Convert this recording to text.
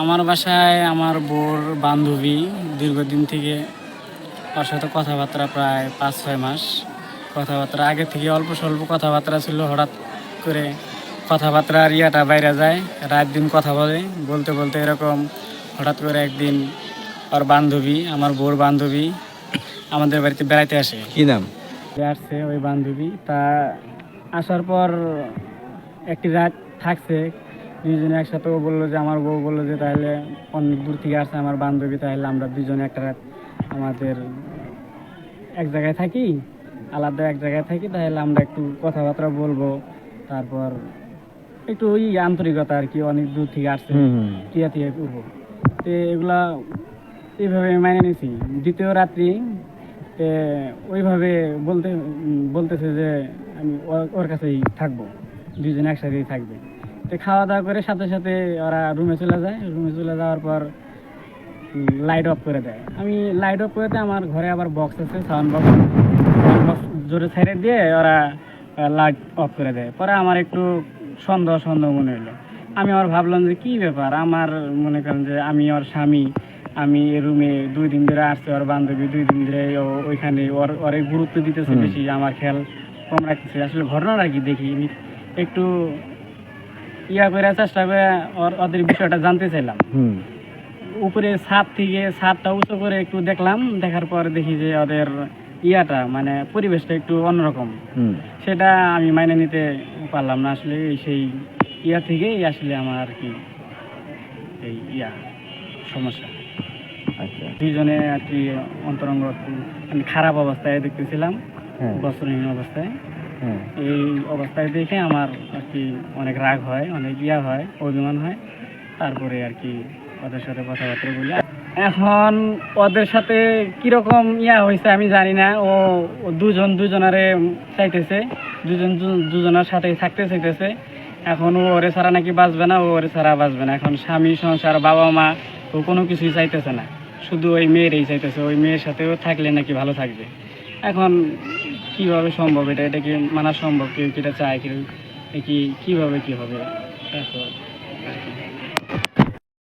আমার বাসায় আমার বোর বান্ধবী দীর্ঘদিন থেকে ওর সাথে কথাবার্তা প্রায় পাঁচ ছয় মাস। কথাবার্তা আগে থেকে অল্প স্বল্প কথাবার্তা ছিল হঠাৎ করে কথাবার্তার ইয়াটা বাইরে যায় রাত দিন কথা বলে। বলতে বলতে এরকম হঠাৎ করে একদিন ওর বান্ধবী আমার বোর বান্ধবী আমাদের বাড়িতে বেড়াইতে আসে। কি নাম? আসছে ওই বান্ধবী। তা আসার পর একটি রাত থাকছে দুজনে একসাথে ও বলল যে আমার বউ বলল যে তাহলে অনেক দূর থেকে আসছে আমার বান্ধবী তাহলে আমরা দুজনে একটা রাত আমাদের এক জায়গায় থাকি আলাদা এক জায়গায় থাকি তাহলে আমরা একটু কথাবার্তা বলব। তারপর একটু ওই আন্তরিকতা আর কি অনেক দূর থেকে আসছে টিয়া টিয়া করব। তো এগুলা এইভাবে মেনে নিছি। দ্বিতীয় রাত্রি তে ওইভাবে বলতে বলতেছে যে আমি ওর কাছেই থাকব দুজনে একসাথেই থাকবে। তো খাওয়া দাওয়া করে সাথে সাথে ওরা রুমে চলে যায়। রুমে চলে যাওয়ার পর লাইট অফ করে দেয়। আমি লাইট অফ করে দিয়ে আমার ঘরে আবার বক্স আছে সাউন্ড বক্স সাউন্ড বক্স জোরে ছেড়ে দিয়ে ওরা লাইট অফ করে দেয়। পরে আমার একটু সন্দেহ সন্দেহ মনে হলো। আমি আবার ভাবলাম যে কি ব্যাপার? আমার মনে করেন যে আমি ওর স্বামী আমি রুমে দুই দিন ধরে আসছে ওর বান্ধবী দুই দিন ধরে ওইখানে ওর ওরে গুরুত্ব দিতেছে বেশি আমার খেয়াল কম রাখতেছে। আসলে ঘটনাটা কি দেখি একটু ইয়া করে চেষ্টা করে ওদের বিষয়টা জানতে চাইলাম। উপরে ছাদ থেকে ছাদটা উঁচু করে একটু দেখলাম দেখার পর দেখি যে ওদের ইয়াটা মানে পরিবেশটা একটু অন্যরকম। সেটা আমি মাইনে নিতে পারলাম না আসলে সেই ইয়া থেকেই আসলে আমার আর কি এই ইয়া সমস্যা। আচ্ছা। দুইজনে আর কি অন্তরঙ্গ একটু খারাপ অবস্থায় দেখতেছিলাম হ্যাঁ। বস্ত্রহীন অবস্থায়। এই অবস্থায় দেখে আমার আর কি অনেক রাগ হয়, অনেক ইয়া হয়, অভিমান হয়। তারপরে আর কি ওদের সাথে কথাবার্তা বলি। এখন ওদের সাথে কীরকম ইয়া হয়েছে আমি জানি না। ও দুজন দুজনারে চাইতেছে, দুজন দুজনের সাথে থাকতে চাইতেছে। এখন ও ওরে ছাড়া নাকি বাঁচবে না, ও ওরে ছাড়া বাঁচবে না। এখন স্বামী, সংসার, বাবা মা, ও কোনো কিছুই চাইতেছে না। শুধু ওই মেয়েরই চাইতেছে, ওই মেয়ের সাথেও থাকলে নাকি ভালো থাকবে। এখন কীভাবে সম্ভব? এটা এটা কি মানা সম্ভব? কেউ কি এটা চায়? কেউ কি কীভাবে কি হবে? তারপর আর কি।